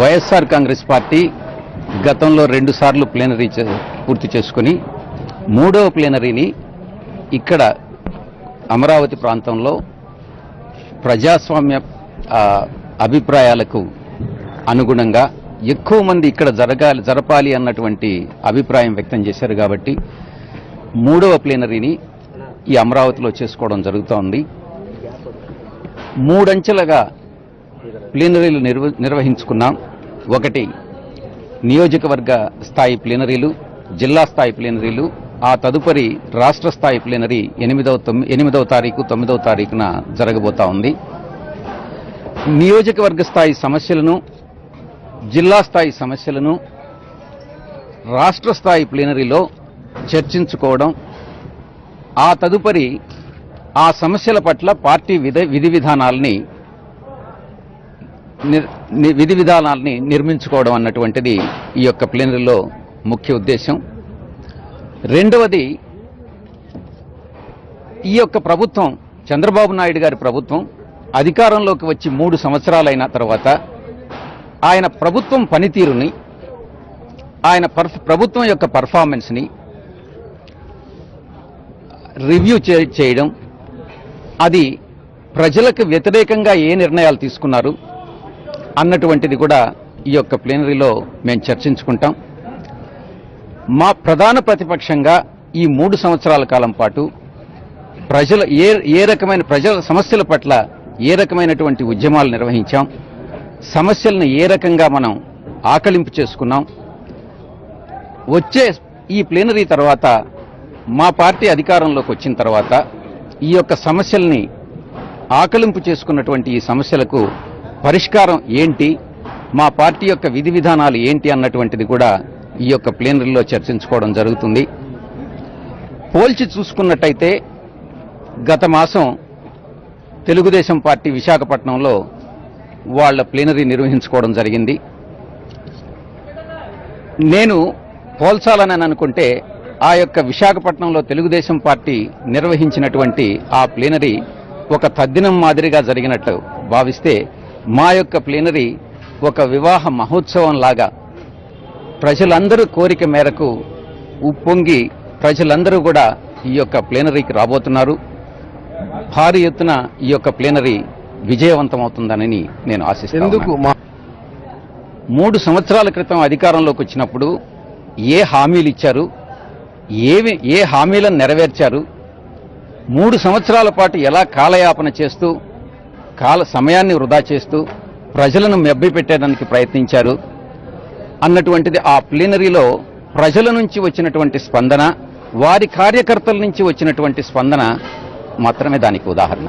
YSR Congress party గతంలో రెండుసార్లు plenary పూర్తి చేసుకుని మూడవ ప్లేనరీని ఇక్కడ అమరావతి ప్రాంతంలో ప్రజాస్వామ్య అభిప్రాయాలకు అనుగుణంగా ఎక్కువ మంది ఇక్కడ జరగాలి జరపాలి అన్నటువంటి అభిప్రాయం వ్యక్తం చేశారు కాబట్టి మూడవ ప్లేనరీని ఈ అమరావతిలో చేసుకోవడం జరుగుతోంది. మూడంచెలుగా ప్లీనరీలు నిర్వ నిర్వహించుకున్నాం. ఒకటి నియోజకవర్గ స్థాయి ప్లీనరీలు జిల్లా స్థాయి ప్లీనరీలు ఆ తదుపరి రాష్ట్ర స్థాయి ప్లీనరీ ఎనిమిదవ తొమ్మి ఎనిమిదవ తారీఖు తొమ్మిదవ తారీఖున జరగబోతా ఉంది. నియోజకవర్గ స్థాయి సమస్యలను జిల్లా స్థాయి సమస్యలను రాష్ట్ర స్థాయి ప్లీనరీలో చర్చించుకోవడం ఆ తదుపరి ఆ సమస్యల పట్ల పార్టీ విధి విధి విధానాలని విధి విధానాల్ని నిర్మించుకోవడం అన్నటువంటిది ఈ యొక్క ప్లేనరీలో ముఖ్య ఉద్దేశం రెండవది ఈ యొక్క ప్రభుత్వం చంద్రబాబు నాయుడు గారి ప్రభుత్వం అధికారంలోకి వచ్చి మూడు సంవత్సరాలైన తర్వాత ఆయన ప్రభుత్వం పనితీరుని ఆయన ప్రభుత్వం యొక్క పర్ఫార్మెన్స్ని రివ్యూ చేయడం. అది ప్రజలకు వ్యతిరేకంగా ఏ నిర్ణయాలు తీసుకున్నారు? అన్నటువంటిది కూడా ఈ యొక్క ప్లేనరీలో మేము చర్చించుకుంటాం. మా ప్రధాన ప్రతిపక్షంగా ఈ మూడు సంవత్సరాల కాలం పాటు ప్రజల ఏ ఏ రకమైన ప్రజల సమస్యల పట్ల ఏ రకమైనటువంటి ఉద్యమాలు నిర్వహించాం. సమస్యలను ఏ రకంగా మనం ఆకలింపు చేసుకున్నాం. వచ్చే ఈ ప్లేనరీ తర్వాత మా పార్టీ అధికారంలోకి వచ్చిన తర్వాత ఈ యొక్క సమస్యల్ని ఆకలింపు చేసుకున్నటువంటి ఈ సమస్యలకు పరిష్కారం ఏంటి? మా పార్టీ యొక్క విధి విధానాలు ఏంటి అన్నటువంటిది కూడా ఈ యొక్క ప్లేనరీలో చర్చించుకోవడం జరుగుతుంది. పోల్చి చూసుకున్నట్టయితే గత మాసం తెలుగుదేశం పార్టీ విశాఖపట్నంలో వాళ్ళ ప్లేనరీ నిర్వహించుకోవడం జరిగింది. నేను పోల్చాలని అనుకుంటే ఆ యొక్క విశాఖపట్నంలో తెలుగుదేశం పార్టీ నిర్వహించినటువంటి ఆ ప్లేనరీ ఒక తద్దినం మాదిరిగా జరిగినట్టు భావిస్తే మా యొక్క ప్లేనరీ ఒక వివాహ మహోత్సవం లాగా ప్రజలందరూ కోరిక మేరకు ఉప్పొంగి ప్రజలందరూ కూడా ఈ యొక్క ప్లేనరీకి రాబోతున్నారు. భారీ ఎత్తున ఈ యొక్క ప్లేనరీ విజయవంతమవుతుందని నేను ఆశిస్తున్నాను మూడు సంవత్సరాల క్రితం అధికారంలోకి వచ్చినప్పుడు ఏ హామీలు ఇచ్చారు? ఏవి ఏ హామీలను నెరవేర్చారు? మూడు సంవత్సరాల పాటు ఎలా కాలయాపన చేస్తూ కాల సమయాన్ని వృధా చేస్తూ ప్రజలను మెబ్బి పెట్టేదానికి ప్రయత్నించారు. అన్నటువంటిది ఆ ప్లీనరీలో ప్రజల నుంచి వచ్చినటువంటి స్పందన వారి కార్యకర్తల నుంచి వచ్చినటువంటి స్పందన మాత్రమే దానికి ఉదాహరణ.